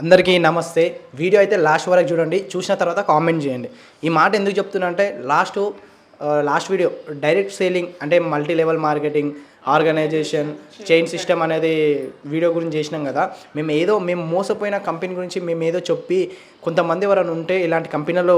అందరికీ నమస్తే. వీడియో అయితే లాస్ట్ వరకు చూడండి చూసిన తర్వాత కామెంట్ చేయండి. ఈ మాట ఎందుకు చెప్తున్నా అంటే last last video direct selling అంటే multi level marketing organisation chain system అనేది వీడియో గురించి చేసినాం కదా. మేము ఏదో మేము మోసపోయిన కంపెనీ గురించి మేము ఏదో చెప్పి కొంతమంది ఎవరైనా ఉంటే ఇలాంటి కంపెనీలో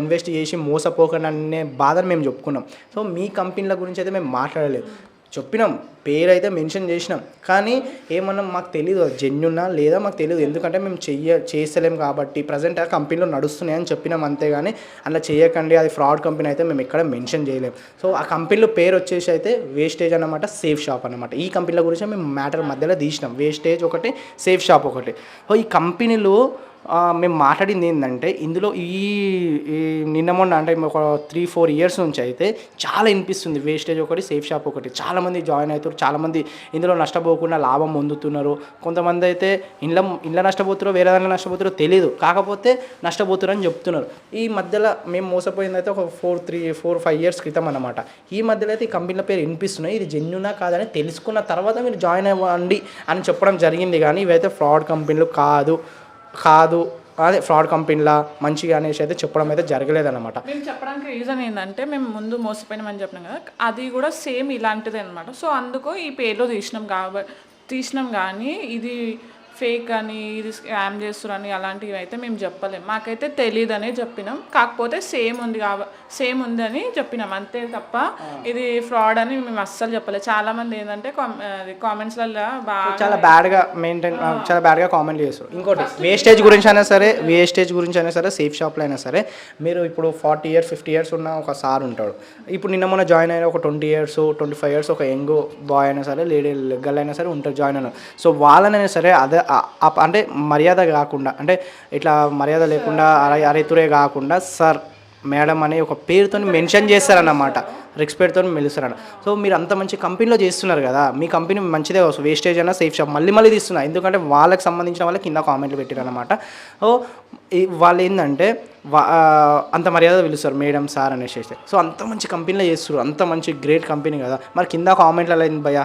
ఇన్వెస్ట్ చేసి మోసపోకండి అనే బాధను మేము చెప్పుకున్నాం. సో మీ కంపెనీల గురించి అయితే మేము మాట్లాడలేదు. చెప్పినాం పేరు అయితే మెన్షన్ చేసినాం. కానీ ఏమన్నా మాకు తెలియదు జెన్యున్నా లేదా మాకు తెలియదు ఎందుకంటే మేము చెయ్య చేస్తలేం కాబట్టి ప్రజెంట్ ఆ కంపెనీలో నడుస్తున్నాయని చెప్పినాం అంతేగాని అలా చేయకండి అది ఫ్రాడ్ కంపెనీ అయితే మేము ఎక్కడ మెన్షన్ చేయలేం. సో ఆ కంపెనీలో పేరు వచ్చేసి అయితే వేస్టేజ్ అన్నమాట సేఫ్ షాప్ అన్నమాట. ఈ కంపెనీల గురించి మేము మ్యాటర్ మధ్యలో తీసినాం. వేస్టేజ్ ఒకటి సేఫ్ షాప్ ఒకటి. సో ఈ కంపెనీలు మేము మాట్లాడింది ఏంటంటే ఇందులో ఈ ఈ నిన్న మొన్న అంటే ఒక త్రీ ఫోర్ ఇయర్స్ నుంచి అయితే చాలా వినిపిస్తుంది. వేస్టేజ్ ఒకటి సేఫ్ షాప్ ఒకటి. చాలామంది జాయిన్ అవుతారు చాలామంది ఇందులో నష్టపోకుండా లాభం పొందుతున్నారు. కొంతమంది అయితే ఇండ్ల ఇండ్ల నష్టపోతారో వేరే దాంట్లో నష్టపోతారో తెలియదు కాకపోతే నష్టపోతారు అని చెప్తున్నారు. ఈ మధ్యలో మేము మోసపోయింది అయితే ఒక four three four five years క్రితం అనమాట ఈ మధ్యలో అయితే ఈ కంపెనీల పేరు వినిపిస్తున్నాయి. ఇది జెన్యునా కాదని తెలుసుకున్న తర్వాత మీరు జాయిన్ అవ్వండి అని చెప్పడం జరిగింది. కానీ ఇవైతే ఫ్రాడ్ కంపెనీలు కాదు. కాదు. అదే ఫ్రాడ్ కంపెనీలా మంచిగా అనేసి అయితే చెప్పడం అయితే జరగలేదన్నమాట. మేము చెప్పడానికి రీజన్ ఏంటంటే మేము ముందు మోసపోయినామని చెప్పినాం కదా అది కూడా సేమ్ ఇలాంటిదే అనమాట సో అందుకు ఈ పేర్లో తీసినాం కాబట్టి తీసినాం కానీ ఇది ఫేక్ అని ఇది స్కామ్ చేస్తున్నారని అలాంటివి అయితే మేము చెప్పలేం. మాకైతే తెలియదు అనే చెప్పినాం. కాకపోతే సేమ్ ఉంది కాబ సేమ్ ఉంది అని చెప్పినాం. అంతే తప్ప ఇది ఫ్రాడ్ అని మేము అస్సలు చెప్పలేదు. చాలా మంది ఏంటంటే కామెంట్స్లలో బాగా చాలా బ్యాడ్గా మెయింటైన్ చాలా బ్యాడ్గా కామెంట్ చేస్తారు. ఇంకోటి వేస్టేజ్ గురించి అయినా సరే వేస్టేజ్ గురించి అయినా సరే సేఫ్ షాప్లో అయినా సరే మీరు ఇప్పుడు ఫార్టీ ఇయర్స్ ఫిఫ్టీ ఇయర్స్ ఉన్న ఒక సార్ ఉంటాడు. ఇప్పుడు నిన్న మొన్న జాయిన్ అయిన ఒక twenty years twenty five years ఒక యంగ్ బాయ్ అయినా సరే లేడీ గర్ల్ అయినా సరే ఉంటారు జాయిన్ అయిన సో వాళ్ళనైనా సరే అదే అంటే మర్యాద కాకుండా అంటే ఇట్లా మర్యాద లేకుండా అరే అరేతురే కాకుండా సార్ మేడం అనే ఒక పేరుతో మెన్షన్ చేస్తారన్నమాట రెస్పెక్ట్తో మెలుస్తారన్న. సో మీరు అంత మంచి కంపెనీలో చేస్తున్నారు కదా మీ కంపెనీ మంచిదే వస్తుంది వేస్టేజ్ అయినా సేఫ్ షాప్ మళ్ళీ మళ్ళీ తీస్తున్నారు. ఎందుకంటే వాళ్ళకి సంబంధించిన వాళ్ళకి కింద కామెంట్లు పెట్టారనమాట సో వాళ్ళు ఏంటంటే అంత మర్యాద పిలుస్తారు మేడం సార్ అనేసి సో అంత మంచి కంపెనీలో చేస్తారు అంత మంచి గ్రేట్ కంపెనీ కదా. మరి కింద కామెంట్లు అయింది భయ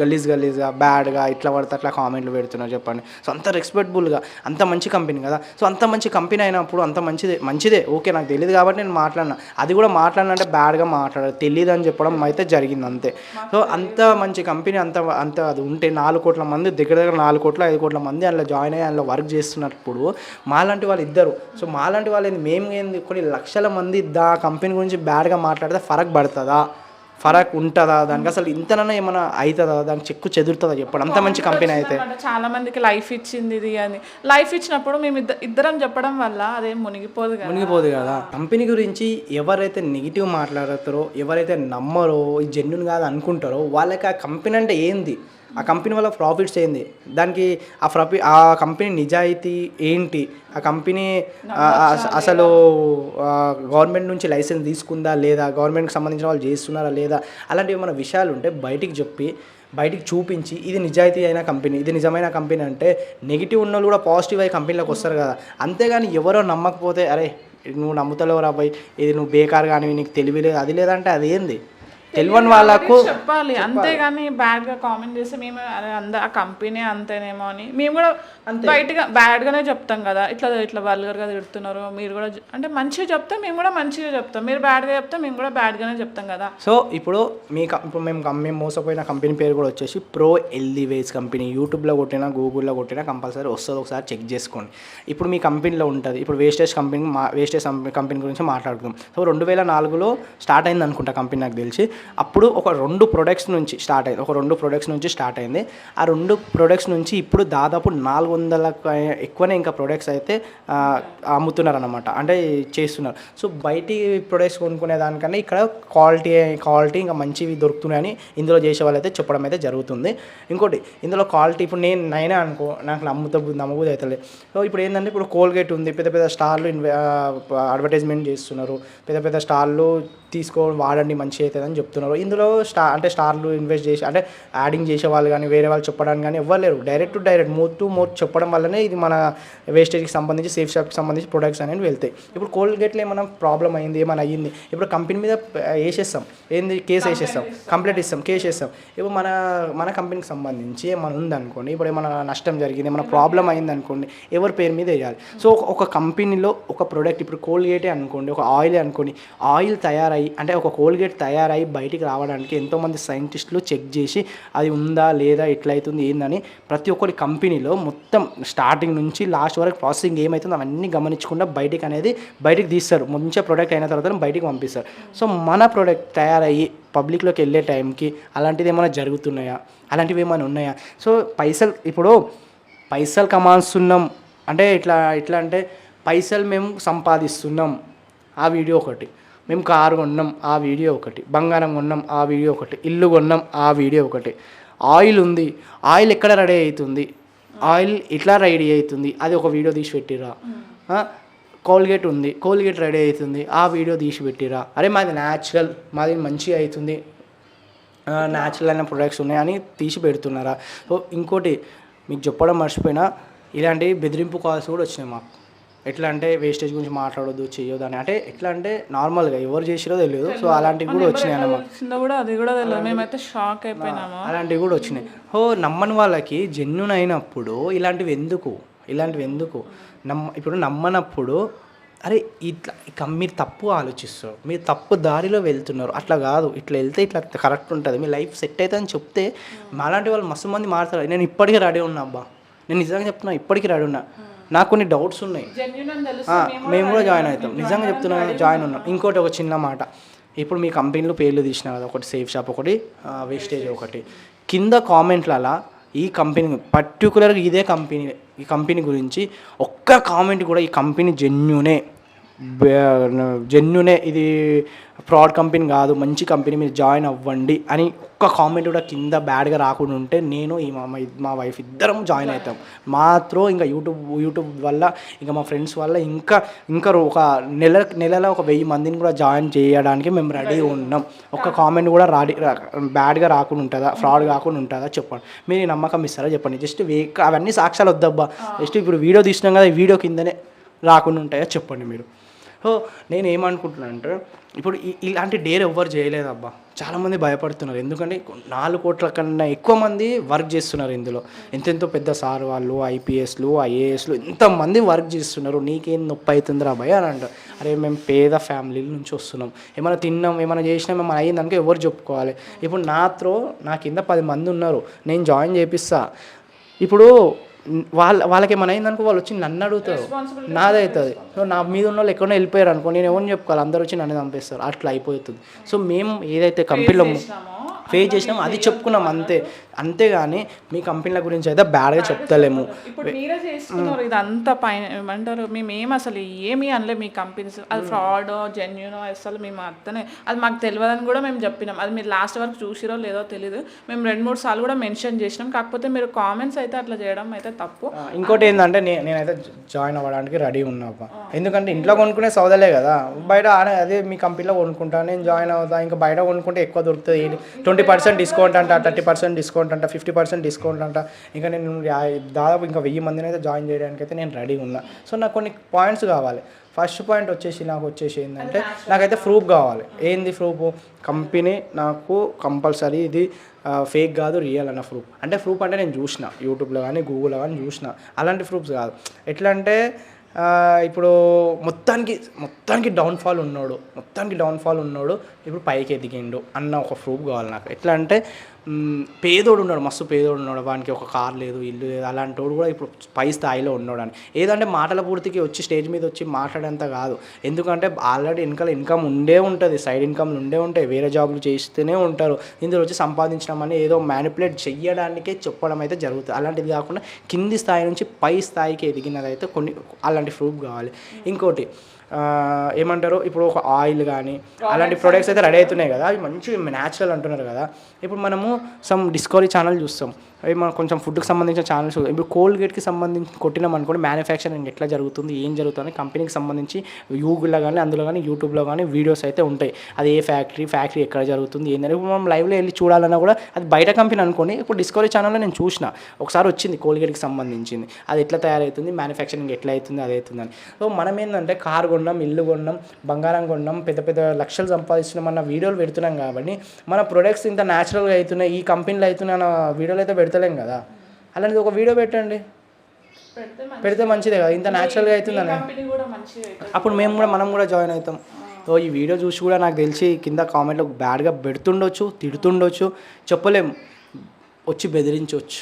గలీజ్ గలీజ్గా బ్యాడ్గా ఇట్లా పడితే అట్లా కామెంట్లు పెడుతున్నారు చెప్పండి. సో అంత రెస్పెక్ట్బుల్గా అంత మంచి కంపెనీ కదా. సో అంత మంచి కంపెనీ అయినప్పుడు అంత మంచిదే మంచిదే ఓకే నాకు తెలియదు కాబట్టి నేను మాట్లాడినా. అది కూడా మాట్లాడినంటే బ్యాడ్గా మాట్లాడాలి. తెలియదు అని చెప్పడం అయితే జరిగింది అంతే. సో అంత మంచి కంపెనీ అంత అంత అది ఉంటే నాలుగు కోట్ల మంది దగ్గర దగ్గర నాలుగు కోట్ల ఐదు కోట్ల మంది అందులో జాయిన్ అయ్యి అందులో వర్క్ చేస్తున్నప్పుడు మాలాంటి వాళ్ళు ఇద్దరు. సో మాలాంటి వాళ్ళు ఏంది? మేము ఏంది? కొన్ని లక్షల మంది దా కంపెనీ గురించి బ్యాడ్గా మాట్లాడితే ఫరక్ పడుతుందా? ఫరక్ ఉంటుందా? దానికి అసలు ఇంతనన్నా ఏమైనా అవుతుందా దానికి చెక్కు చెదురుతుందా చెప్పండి? అంత మంచి కంపెనీ అయితే. చాలా మందికి లైఫ్ ఇచ్చింది ఇది అని. లైఫ్ ఇచ్చినప్పుడు మేము ఇద్ద ఇద్దరం చెప్పడం వల్ల అదేం మునిగిపోదు కదా. మునిగిపోదు కదా. కంపెనీ గురించి ఎవరైతే నెగిటివ్ మాట్లాడతారో ఎవరైతే నమ్మరో ఈ జెన్యున్ కాదు అనుకుంటారో వాళ్ళకి ఆ కంపెనీ అంటే ఏంది? ఆ కంపెనీ వల్ల ప్రాఫిట్స్ ఏంది? దానికి ఆ ప్రాఫిట్ ఆ కంపెనీ నిజాయితీ ఏంటి? ఆ కంపెనీ అసలు గవర్నమెంట్ నుంచి లైసెన్స్ తీసుకుందా లేదా? గవర్నమెంట్కి సంబంధించిన వాళ్ళు చేస్తున్నారా లేదా? అలాంటివి మన విషయాలు ఉంటే బయటికి చెప్పి బయటికి చూపించి ఇది నిజాయితీ అయిన కంపెనీ ఇది నిజమైన కంపెనీ అంటే నెగిటివ్ ఉన్న వాళ్ళు కూడా పాజిటివ్ అయ్యి కంపెనీలోకి వస్తారు కదా. అంతేగాని ఎవరో నమ్మకపోతే అరే నువ్వు నమ్ముతలేవు రా భయ్ ఇది నువ్వు బేకార్ కానీ నీకు తెలివి లేదు అది లేదంటే అదేంది తెలియని వాళ్ళకు చెప్పాలి. అంతేగాని బ్యాడ్గా కామెంట్ చేస్తే మేము అరే అంద ఆ కంపెనీ అంతేనేమో అని మేము కూడా బయటగా బ్యాడ్ గానే చెప్తాం కదా. ఇట్లా ఇట్లా వల్గర్గా తిడుతున్నారు మీరు కూడా అంటే మంచిగా చెప్తే మేము కూడా మంచిగా చెప్తాం. మీరు బ్యాడ్గా చెప్తే మేము కూడా బ్యాడ్ గానే చెప్తాం కదా. సో ఇప్పుడు మీ ఇప్పుడు మేము మేము మోసపోయిన కంపెనీ పేరు కూడా వచ్చేసి ప్రో ఎల్దీ వేస్ కంపెనీ. యూట్యూబ్లో కొట్టినా గూగుల్లో కొట్టినా కంపల్సరీ వస్తుంది ఒకసారి చెక్ చేసుకోండి. ఇప్పుడు మీ కంపెనీలో ఉంటుంది. ఇప్పుడు వేస్టేజ్ కంపెనీ మా వేస్టేజ్ కంపెనీ గురించి మాట్లాడుకుందాం. సో రెండు వేల నాలుగులో స్టార్ట్ అయింది అనుకుంటా కంపెనీ నాకు తెలిసి. అప్పుడు ఒక రెండు ప్రొడక్ట్స్ నుంచి స్టార్ట్ అయింది. ఒక రెండు ప్రొడక్ట్స్ నుంచి స్టార్ట్ అయింది. ఆ రెండు ప్రొడక్ట్స్ నుంచి ఇప్పుడు దాదాపు నాలుగు వందలకు ఎక్కువనే ఇంకా ప్రొడక్ట్స్ అయితే అమ్ముతున్నారు అనమాట అంటే చేస్తున్నారు. సో బయటి ప్రొడక్ట్స్ కొనుక్కునే దానికన్నా ఇక్కడ క్వాలిటీ క్వాలిటీ ఇంకా మంచివి దొరుకుతున్నాయని ఇందులో చేసే వాళ్ళైతే చెప్పడం అయితే జరుగుతుంది. ఇంకోటి ఇందులో క్వాలిటీ ఇప్పుడు నేను నైనా అనుకో నాకు నమ్ముతా నమ్మబుద్ధి అవుతలే సో ఇప్పుడు ఏంటంటే ఇప్పుడు కోల్గేట్ ఉంది. పెద్ద పెద్ద స్టార్లు అడ్వర్టైజ్మెంట్ చేస్తున్నారు. పెద్ద పెద్ద స్టార్లు తీసుకో వాడండి మంచి అవుతుందని చెప్తున్నారు. ఇందులో స్టా అంటే స్టార్లు ఇన్వెస్ట్ చేసి అంటే యాడింగ్ చేసే వాళ్ళు కానీ వేరే వాళ్ళు చెప్పడానికి కానీ ఎవ్వరు లేరు. Direct to direct more to more చెప్పడం వల్లనే ఇది మన వేస్టేజ్కి సంబంధించి సేఫ్ షాప్కి సంబంధించి ప్రొడక్ట్స్ అనేవి వెళ్తాయి. ఇప్పుడు కోల్గేట్లో ఏమైనా ప్రాబ్లం అయింది ఏమైనా అయ్యింది? ఇప్పుడు కంపెనీ మీద వేసేస్తాం. ఏంది? కేసు వేసేస్తాం. కంప్లైంట్ ఇస్తాం. కేసు వేస్తాం ఇప్పుడు మన మన కంపెనీకి సంబంధించి ఏమైనా ఉందనుకోండి ఇప్పుడు ఏమైనా నష్టం జరిగింది ఏమైనా ప్రాబ్లం అయింది అనుకోండి ఎవరి పేరు మీద వేయాలి. సో ఒక- కంపెనీలో ఒక ప్రోడక్ట్ ఇప్పుడు కోల్గేటే అనుకోండి ఒక ఆయిల్ అనుకోండి ఆయిల్ తయారయ్యి అంటే ఒక కోల్గేట్ తయారయ్యి బయటికి రావడానికి ఎంతోమంది సైంటిస్టులు చెక్ చేసి అది ఉందా లేదా ఎట్లయితుంది ఏందని ప్రతి ఒక్కరి కంపెనీలో మొత్తం స్టార్టింగ్ నుంచి లాస్ట్ వరకు ప్రాసెసింగ్ ఏమవుతుందో అవన్నీ గమనించకుండా బయటికి అనేది బయటికి తీస్తారు. మంచిగా ప్రోడక్ట్ అయిన తర్వాత బయటికి పంపిస్తారు. సో మన ప్రోడక్ట్ తయారయ్యి పబ్లిక్లోకి వెళ్ళే టైంకి అలాంటిది ఏమైనా జరుగుతున్నాయా? అలాంటివి ఏమైనా ఉన్నాయా? సో పైసలు ఇప్పుడు పైసలు కమాస్తున్నాం అంటే ఇట్లా ఇట్లా అంటే పైసలు మేము సంపాదిస్తున్నాం. ఆ వీడియో ఒకటి. మేము కారు కొన్నాం ఆ వీడియో ఒకటి. బంగారం కొన్నాం ఆ వీడియో ఒకటి. ఇల్లు కొన్నాం ఆ వీడియో ఒకటి. ఆయిల్ ఉంది. ఆయిల్ ఎక్కడ రెడీ అవుతుంది? ఆయిల్ ఇట్లా రెడీ అవుతుంది? అది ఒక వీడియో తీసి పెట్టిరా. కోల్గేట్ ఉంది. కోల్గేట్ రెడీ అవుతుంది. ఆ వీడియో తీసి పెట్టిరా. అరే మాది న్యాచురల్ మాది మంచిగా అవుతుంది. న్యాచురల్ అయిన ప్రొడక్ట్స్ ఉన్నాయని తీసి పెడుతున్నారా. సో ఇంకోటి మీకు చెప్పడం మర్చిపోయినా ఇలాంటి బెదిరింపు కాల్స్ కూడా వచ్చినాయి మాకు. ఎట్లా అంటే వేస్టేజ్ గురించి మాట్లాడొద్దు చేయొద్దు అని అంటే ఎట్లా అంటే నార్మల్గా ఎవరు చేసిరో తెలియదు సో అలాంటివి కూడా వచ్చినాయి అన్నమాట. కూడా అది కూడా తెలియదు మేమైతే షాక్ అయిపోయినాము? అలాంటివి కూడా వచ్చినాయి. ఓ నమ్మని వాళ్ళకి జెన్యున్ అయినప్పుడు ఇలాంటివి ఎందుకు? ఇలాంటివి ఎందుకు? నమ్మ ఇప్పుడు నమ్మనప్పుడు అరే ఇట్లా ఇక మీరు తప్పు ఆలోచిస్తారు. మీరు తప్పు దారిలో వెళ్తున్నారు. అట్లా కాదు. ఇట్లా వెళ్తే ఇట్లా కరెక్ట్ ఉంటుంది. మీ లైఫ్ సెట్ అవుతుంది అని చెప్తే మాలాంటి వాళ్ళు మస్తు మంది మారుతారు. నేను ఇప్పటికీ రెడీ ఉన్నా అబ్బా. నేను నిజంగా చెప్తున్నా ఇప్పటికీ రెడీ ఉన్నా. నాకు కొన్ని డౌట్స్ ఉన్నాయి. మేము కూడా జాయిన్ అవుతాం. నిజంగా చెప్తున్నాను జాయిన్ ఉన్నాం. ఇంకోటి ఒక చిన్న మాట. ఇప్పుడు మీ కంపెనీలో పేర్లు తీసిన కదా ఒకటి సేఫ్ షాప్ ఒకటి వేస్టేజ్ ఒకటి. కింద కామెంట్లలో ఈ కంపెనీ పర్టికులర్గా ఇదే కంపెనీ ఈ కంపెనీ గురించి ఒక్క కామెంట్ కూడా ఈ కంపెనీ జెన్యునే జెన్యునే ఇది ఫ్రాడ్ కంపెనీ కాదు మంచి కంపెనీ మీరు జాయిన్ అవ్వండి అని ఒక్క కామెంట్ కూడా కింద బ్యాడ్గా రాకుండా ఉంటే నేను ఈ మా మా- వైఫ్ ఇద్దరం జాయిన్ అవుతాం. మాత్రం ఇంకా యూట్యూబ్ యూట్యూబ్ వల్ల ఇంకా మా ఫ్రెండ్స్ వల్ల ఇంకా ఇంకా ఒక నెల నెలలో ఒక వెయ్యి మందిని కూడా జాయిన్ చేయడానికి మేము రెడీ ఉన్నాం. ఒక్క కామెంట్ కూడా రాడి బ్యాడ్గా రాకుండా ఉంటుందా? ఫ్రాడ్ కాకుండా ఉంటుందా? చెప్పండి. మీరు ఈ నమ్మకం ఇస్తారా? చెప్పండి. జస్ట్ వే అవన్నీ సాక్ష్యాలు వద్దబ్బా. జస్ట్ ఇప్పుడు వీడియో తీసినాం కదా ఈ వీడియో కిందనే రాకుండా ఉంటాయా? చెప్పండి మీరు. సో నేను ఏమనుకుంటున్నాను అంటే ఇప్పుడు ఇలాంటి డేర్ ఎవ్వరు చేయలేదు అబ్బా చాలామంది భయపడుతున్నారు. ఎందుకంటే నాలుగు కోట్ల కన్నా ఎక్కువ మంది వర్క్ చేస్తున్నారు ఇందులో. ఎంతెంతో పెద్ద సార్ వాళ్ళు ఐపీఎస్లు ఐఏఎస్లు ఎంతమంది వర్క్ చేస్తున్నారు. నీకేం నొప్పి అవుతుందిరా భయ అని అంటారు. అరే మేము పేద ఫ్యామిలీల నుంచి వస్తున్నాం. ఏమైనా తిన్నాం ఏమైనా చేసినాం ఏమైనా అయ్యిందనుకో ఎవరు చెప్పుకోవాలి. ఇప్పుడు నా త్రో నా కింద పది మంది ఉన్నారు. నేను జాయిన్ చేపిస్తా. ఇప్పుడు వాళ్ళ వాళ్ళకి ఏమైనా అయిందనుకో వాళ్ళు వచ్చి నన్ను అడుగుతారు. నాది అవుతుంది. సో నా మీద ఉన్న వాళ్ళు ఎక్కడో వెళ్ళిపోయారు అనుకో నేను ఎవరిని చెప్పుకోవాలి? అందరూ వచ్చి నన్ను చంపేస్తారు. అట్లా అయిపోతుంది. సో మేము ఏదైతే కంపెనీలో ఫేస్ చేసినాం అది చెప్పుకున్నాం అంతే. అంతేగాని మీ కంపెనీల గురించి అయితే బ్యాడ్గా చెప్తలేము. ఇప్పుడు మీరే చేస్తున్నారు ఇదంతా పైన ఏమంటారు? మేము ఏం అసలు ఏమీ అనలే మీ కంపెనీస్. అది ఫ్రాడ్ జెన్యున్ అసలు మేము అర్థనే అది మాకు తెలియదని కూడా మేము చెప్పినాం. అది మీరు లాస్ట్ వరకు చూసిరో లేదో తెలియదు మేము రెండు మూడు సార్లు కూడా మెన్షన్ చేసినాం. కాకపోతే మీరు కామెంట్స్ అయితే అట్లా చేయడం అయితే తప్పు. ఇంకోటి ఏంటంటే నేనైతే జాయిన్ అవ్వడానికి రెడీ ఉన్నా. ఎందుకంటే ఇంట్లో కొనుక్కునే సౌదలే కదా. బయట అదే మీ కంపెనీలో కొనుక్కుంటా నేను జాయిన్ అవుతా ఇంకా బయట కొనుక్కుంటే ఎక్కువ దొరుకుతుంది. ట్వంటీ ట్వంటీ పర్సెంట్ డిస్కౌంట్ అంట థర్టీ పర్సెంట్ డిస్కౌంట్ అంట ఫిఫ్టీ పర్సెంట్ డిస్కౌంట్ అంట. ఇంకా నేను దాదాపు ఇంకా వెయ్యి మందిని అయితే జాయిన్ చేయడానికి అయితే నేను రెడీ ఉన్నా. సో నాకు కొన్ని పాయింట్స్ కావాలి. ఫస్ట్ పాయింట్ వచ్చేసి నాకు వచ్చేసి ఏంటంటే నాకైతే ప్రూఫ్ కావాలి. ఏంది ప్రూఫ్? కంపెనీ నాకు కంపల్సరీ ఇది ఫేక్ కాదు రియల్ అన్న ప్రూఫ్. అంటే ప్రూఫ్ అంటే నేను చూసిన యూట్యూబ్లో కానీ గూగుల్లో కానీ చూసిన. అలాంటి ప్రూఫ్స్ కాదు. ఎట్లా అంటే ఇప్పుడు మొత్తానికి మొత్తానికి డౌన్ఫాల్ ఉన్నాడు. మొత్తానికి డౌన్ఫాల్ ఉన్నాడు. ఇప్పుడు పైకి ఎదిగిండు అన్న ఒక ప్రూఫ్ కావాలి నాకు. ఎట్లా అంటే పేదోడు ఉన్నాడు మస్తు పేదోడు ఉన్నాడు. వానికి ఒక కార్ లేదు ఇల్లు లేదు అలాంటి వాడు కూడా ఇప్పుడు పై స్థాయిలో ఉన్నాడు అని ఏదంటే మాటల పూర్తికి వచ్చి స్టేజ్ మీద వచ్చి మాట్లాడేంత కాదు. ఎందుకంటే ఆల్రెడీ వెనకాల ఇన్కమ్ ఉండే ఉంటుంది సైడ్ ఇన్కమ్లు ఉండే ఉంటాయి వేరే జాబ్లు చేస్తూనే ఉంటారు. ఇందులో వచ్చి సంపాదించడం ఏదో మ్యానిపులేట్ చేయడానికే చెప్పడం అయితే జరుగుతుంది. అలాంటిది కాకుండా కింది స్థాయి నుంచి పై స్థాయికి ఎదిగినది అయితే కొన్ని అలాంటి ప్రూఫ్ కావాలి. ఇంకోటి ఏమంటారు? ఇప్పుడు ఒక ఆయిల్ కానీ అలాంటి ప్రొడక్ట్స్ అయితే రెడీ అవుతున్నాయి కదా. అవి మంచి న్యాచురల్ అంటున్నారు కదా. ఇప్పుడు మనము సమ్ డిస్కవరీ ఛానల్ చూస్తాం. అవి మనం కొంచెం ఫుడ్కి సంబంధించిన ఛానల్స్ ఇప్పుడు కోల్గేట్కి సంబంధించి కొట్టినాం అనుకోండి మ్యానుఫ్యాక్చరింగ్ ఎట్లా జరుగుతుంది ఏం జరుగుతుంది కంపెనీకి సంబంధించి గూగుల్లో కానీ అందులో కానీ యూట్యూబ్లో కానీ వీడియోస్ అయితే ఉంటాయి. అది ఏ ఫ్యాక్టరీ ఫ్యాక్టరీ ఎక్కడ జరుగుతుంది ఏంటంటే ఇప్పుడు మనం లైవ్లో వెళ్ళి చూడాలన్నా కూడా అది బయట కంపెనీ అనుకోండి ఇప్పుడు డిస్కవరీ ఛానల్లో నేను చూసిన ఒకసారి వచ్చింది కోల్గేట్కి సంబంధించింది. అది ఎట్లా తయారవుతుంది మ్యానుఫ్యాక్చరింగ్ ఎట్లా అవుతుంది అది అవుతుందని సో మనం ఏంటంటే కార్ కొన్నాం ఇల్లు కొన్నాం బంగారం కొన్నాం పెద్ద పెద్ద లక్షలు సంపాదిస్తున్నాం అన్న వీడియోలు పెడుతున్నాం కాబట్టి మన ప్రొడక్ట్స్ ఇంత న్యాచురల్గా అవుతున్నాయి ఈ కంపెనీలో అవుతున్నాయి అన్న వీడియోలు అయితే పెడతలేం కదా? అలాంటిది ఒక వీడియో పెట్టండి. పెడితే మంచి- పెడితే మంచిదే కదా? ఇంత న్యాచురల్గా అవుతుందని అప్పుడు మేము కూడా మనం కూడా జాయిన్ అవుతాం. సో ఈ వీడియో చూసి కూడా నాకు తెలిసి కింద కామెంట్లో బ్యాడ్గా పెడుతుండొచ్చు తిడుతుండొచ్చు చెప్పలేం. వచ్చి బెదిరించవచ్చు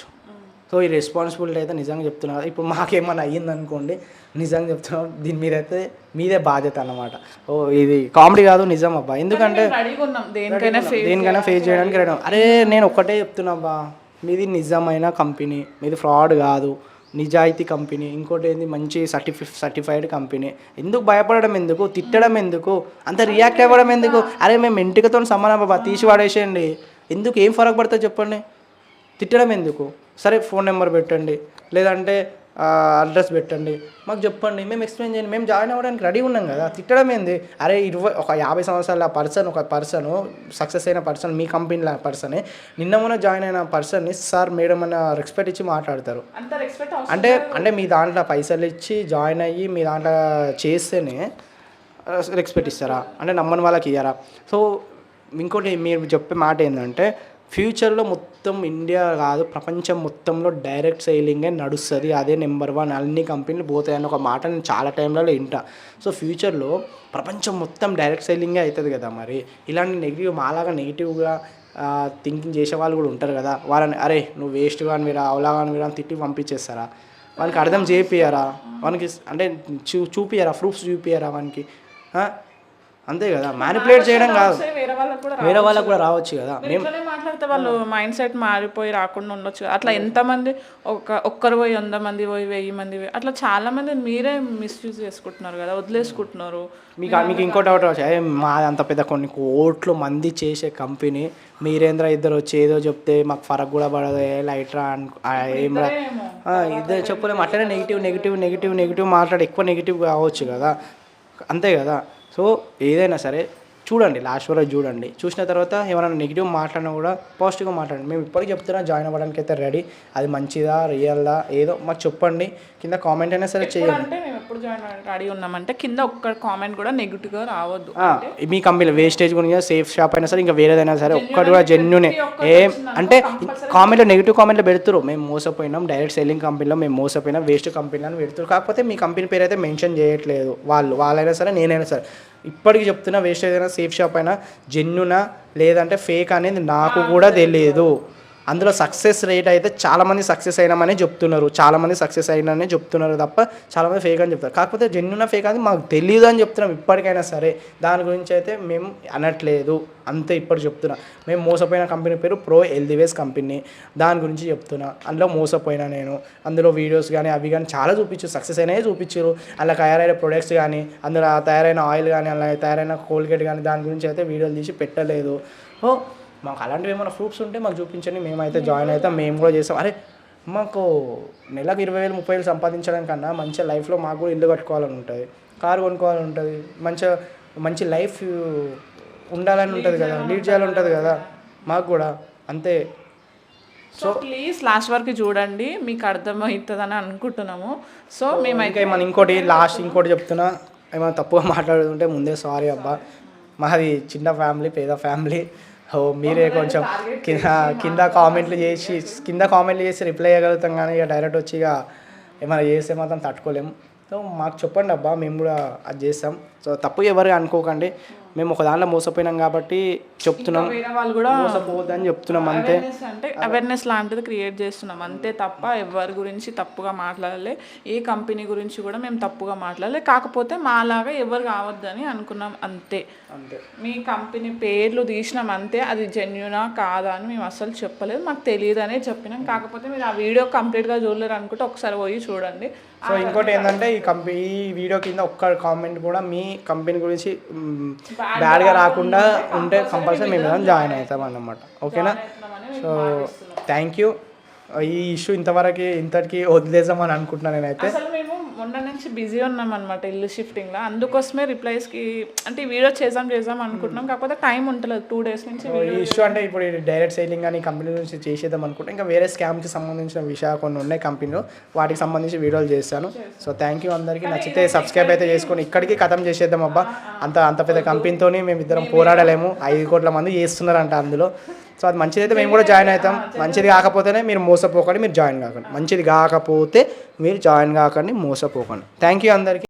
సో ఈ రెస్పాన్సిబిలిటీ అయితే నిజంగా చెప్తున్నా. ఇప్పుడు మాకేమన్నా అయ్యింది అనుకోండి నిజంగా చెప్తున్నాం దీని మీద అయితే మీదే బాధ్యత అన్నమాట. ఓ ఇది కామెడీ కాదు నిజం అబ్బా. ఎందుకంటే దేనికైనా ఫేస్ చేయడానికి రెడీ అరే నేను ఒక్కటే చెప్తున్నా బా మీది నిజమైన కంపెనీ మీది ఫ్రాడ్ కాదు నిజాయితీ కంపెనీ ఇంకోటి ఏంది మంచి సర్టిఫి సర్టిఫైడ్ కంపెనీ. ఎందుకు భయపడడం ఎందుకు? తిట్టడం ఎందుకు? అంత రియాక్ట్ అవ్వడం ఎందుకు? అరే మేము ఇంటికతో సమానం బాబా తీసి పడేసేయండి. ఎందుకు ఏం ఫరక్ పడుతుందో చెప్పండి. తిట్టడం ఎందుకు? సరే ఫోన్ నెంబర్ పెట్టండి. లేదంటే అడ్రస్ పెట్టండి. మాకు చెప్పండి మేము ఎక్స్ప్లెయిన్ చేయండి. మేము జాయిన్ అవ్వడానికి రెడీ ఉన్నాం కదా. తిట్టడం ఏంది? అరే ఇరవై ఒక యాభై సంవత్సరాల పర్సన్ ఒక పర్సన్ సక్సెస్ అయిన పర్సన్ మీ కంపెనీలో పర్సనే నిన్న మొన్న జాయిన్ అయిన పర్సన్ని సార్ మేడం అన్న రెస్పెక్ట్ ఇచ్చి మాట్లాడతారు. అంటే అంటే మీ దాంట్లో పైసలు ఇచ్చి జాయిన్ అయ్యి మీ దాంట్లో చేస్తేనే రెస్పెక్ట్ ఇస్తారా? అంటే నమ్మని వాళ్ళకి ఇయ్యారా? సో ఇంకోటి మీరు చెప్పే మాట ఏంటంటే ఫ్యూచర్లో మొత్తం ఇండియా కాదు ప్రపంచం మొత్తంలో డైరెక్ట్ సెయిలింగే నడుస్తుంది. అదే నెంబర్ వన్. అన్ని కంపెనీలు పోతాయని ఒక మాట నేను చాలా టైంలలో వింటా. సో ఫ్యూచర్లో ప్రపంచం మొత్తం డైరెక్ట్ సెయిలింగే అవుతుంది కదా మరి. ఇలాంటి నెగిటివ్ మాలాగా నెగిటివ్గా థింకింగ్ చేసే వాళ్ళు కూడా ఉంటారు కదా. వాళ్ళని అరే నువ్వు వేస్ట్ కానీ మీరు అవలా కానీ మీరు అని తిట్టి పంపించేస్తారా? వానికి అర్థం చేపియరా వానికి అంటే చూ చూపియరా ప్రూఫ్స్ చూపియరా వానికి? అంతే కదా మ్యానిపులేట్ చేయడం కాదు. వేరే వాళ్ళకి కూడా రావచ్చు కదా. మాట్లాడితే వాళ్ళు మైండ్ సెట్ మారిపోయి రాకుండా ఉండొచ్చు. అట్లా ఎంతమంది ఒక ఒక్కరు పోయి వంద మంది పోయి వెయ్యి మంది పోయి అట్లా చాలా మంది మీరే మిస్యూజ్ చేసుకుంటున్నారు కదా వదిలేసుకుంటున్నారు. మీకు మీకు ఇంకో డౌట్ వచ్చి "ఏ, మాది అంత పెద్ద కొన్ని కోట్లు మంది చేసే కంపెనీ మీరేంద్ర ఇద్దరు వచ్చి ఏదో చెప్తే మాకు ఫరక్ కూడా పడదు ఏ లైట్ రా అనుకో ఆ, ఏం ఇద్దరు చెప్పలేము అట్లనే నెగిటివ్ నెగిటివ్ నెగిటివ్ నెగిటివ్ మాట్లాడి ఎక్కువ నెగిటివ్ కావచ్చు కదా. అంతే కదా. సో ఏదైనా సరే చూడండి లాస్ట్ వరకు చూడండి. చూసిన తర్వాత ఏమైనా నెగిటివ్ మాట్లాడినా కూడా పాజిటివ్గా మాట్లాడండి. మేము ఇప్పటికీ చెప్తున్నా జాయిన్ అవ్వడానికి అయితే రెడీ అది మంచిదా రియల్దా ఏదో మాకు చెప్పండి. కింద కామెంట్ అయినా సరే చేయండి. ఎప్పుడు జాయిన్ రెడీ ఉన్నామంటే కింద ఒక్క కామెంట్ కూడా నెగిటివ్గా రావద్దు. మీ కంపెనీ వేస్టేజ్ గురించి సేఫ్ షాప్ అయినా సరే ఇంకా వేరేదైనా సరే ఒక్కటి కూడా జెన్యునే ఏం. అంటే కామెంట్లో నెగిటివ్ కామెంట్లో పెడుతురు మేము మోసపోయినాం డైరెక్ట్ సెల్లింగ్ కంపెనీలో మేము మోసపోయినాం వేస్ట్ కంపెనీలో అని పెడుతురు కాకపోతే మీ కంపెనీ పేరు అయితే మెన్షన్ చేయట్లేదు వాళ్ళు. వాళ్ళైనా సరే నేనైనా సరే. ఇప్పటికి చెప్తున్నా వేస్టేజ్ అయినా సేఫ్ షాప్ అయినా జెన్యునా లేదంటే ఫేక్ అనేది నాకు కూడా తెలియదు అందులో సక్సెస్ రేట్ అయితే చాలామంది సక్సెస్ అయినామనే చెప్తున్నారు. చాలామంది సక్సెస్ అయిననే చెప్తున్నారు తప్ప చాలామంది ఫేక్ అని చెప్తారు. కాకపోతే జెన్యున్ ఫేక్ అని మాకు తెలియదు అని చెప్తున్నాం ఇప్పటికైనా సరే. దాని గురించి అయితే మేము అనట్లేదు. అంతే ఇప్పుడు చెప్తున్నా. మేము మోసపోయిన కంపెనీ పేరు ప్రో ఎల్దివేస్ కంపెనీ దాని గురించి చెప్తున్నా. అందులో మోసపోయినా నేను. అందులో వీడియోస్ కానీ అవి కానీ చాలా చూపించు సక్సెస్ అయినాయి చూపించారు అలా తయారైన ప్రొడక్ట్స్ కానీ అందులో ఆ తయారైన ఆయిల్ కానీ అలా తయారైన కోల్గేట్ కానీ దాని గురించి అయితే వీడియోలు తీసి పెట్టలేదు. ఓ మాకు అలాంటివి ఏమైనా ప్రూఫ్స్ ఉంటే మాకు చూపించండి మేమైతే జాయిన్ అవుతాం మేము కూడా చేస్తాం. అరే మాకు నెలకు ఇరవై వేలు ముప్పై వేలు సంపాదించడం కన్నా మంచిగా లైఫ్లో మాకు కూడా ఇల్లు కట్టుకోవాలని ఉంటుంది కారు కొనుక్కోవాలని ఉంటుంది మంచిగా మంచి లైఫ్ ఉండాలని ఉంటుంది కదా లీడ్ చేయాలని ఉంటుంది కదా మాకు కూడా అంతే. సో ప్లీజ్ లాస్ట్ వరకు చూడండి మీకు అర్థమవుతుందని అనుకుంటున్నాము. సో మేమైతే ఏమన్నా ఇంకోటి లాస్ట్ ఇంకోటి చెప్తున్నా ఏమైనా తప్పుగా మాట్లాడుతుంటే ముందే సారీ అబ్బా. మాది చిన్న ఫ్యామిలీ పేద ఫ్యామిలీ. ఓ మీరే కొంచెం కింద కింద కామెంట్లు చేసి కింద కామెంట్లు చేసి రిప్లై చేయగలుగుతాం కానీ ఇక డైరెక్ట్ వచ్చి ఇక ఏమైనా చేస్తే మాత్రం తట్టుకోలేము సో మాకు చెప్పండి అబ్బా మేము కూడా అది చేస్తాం. సో తప్పు ఎవరు అనుకోకండి. మేము ఒక దాంట్లో మోసపోయినాం కాబట్టి చెప్తున్నాం. వాళ్ళు కూడా మోసపోవద్దని చెప్తున్నాం అంతే. అవేర్నెస్ అంటే అవేర్నెస్ లాంటిది క్రియేట్ చేస్తున్నాం. అంతే తప్ప ఎవరి గురించి తప్పుగా మాట్లాడలే. ఏ కంపెనీ గురించి కూడా మేము తప్పుగా మాట్లాడలే. కాకపోతే మాలాగా ఎవరు కావద్దని అనుకున్నాం అంతే. అంతే. మీ కంపెనీ పేర్లు తీసినాం అంతే. అది జెన్యునా కాదా అని మేము అసలు చెప్పలేదు. మాకు తెలియదు అనే చెప్పినాం. కాకపోతే మీరు ఆ వీడియో కంప్లీట్గా చూడలేరు అనుకుంటే ఒకసారి పోయి చూడండి. సో ఇంకోటి ఏంటంటే ఈ కంపెనీ ఈ వీడియో కింద ఒక్క కామెంట్ కూడా మీ కంపెనీ గురించి బ్యాడ్గా రాకుండా ఉంటే కంపల్సరీ మేము ఏదైనా జాయిన్ అవుతాం అన్నమాట. ఓకేనా? సో థ్యాంక్ యూ ఈ ఇష్యూ ఇంతవరకు ఇంతటికి వదిలేసామని అనుకుంటున్నాను నేనైతే. మొన్న నుంచి బిజీ ఉన్నాం అనమాట ఇల్లు షిఫ్టింగ్లో అందుకోసమే రిప్లైస్కి అంటే వీడియో చేద్దాం చేద్దాం అనుకుంటున్నాం. కాకపోతే టైం ఉంటలేదు టూ డేస్ నుంచి ఇష్యూ అంటే ఇప్పుడు డైరెక్ట్ సేలింగ్ కానీ కంపెనీ నుంచి చేసేద్దాం అనుకుంటే ఇంకా వేరే స్కామ్కి సంబంధించిన విషయాలు కొన్ని ఉన్నాయి కంపెనీలో వాటికి సంబంధించి వీడియోలు చేస్తాను. సో థ్యాంక్ యూ అందరికీ. నచ్చితే సబ్స్క్రైబ్ అయితే చేసుకొని ఇక్కడికి కథం చేసేద్దాం అబ్బా. అంత అంత పెద్ద కంపెనీతో మేము ఇద్దరం పోరాడలేము. ఐదు కోట్ల మంది చేస్తున్నారంట అందులో. సో అది మంచిది అయితే మేము కూడా జాయిన్ అవుతాం. మంచిది కాకపోతేనే మీరు మోసపోకండి మీరు జాయిన్ కాకండి. మంచిది కాకపోతే మీరు జాయిన్ కాకండి మోసపోకండి. థ్యాంక్ యూ అందరికీ.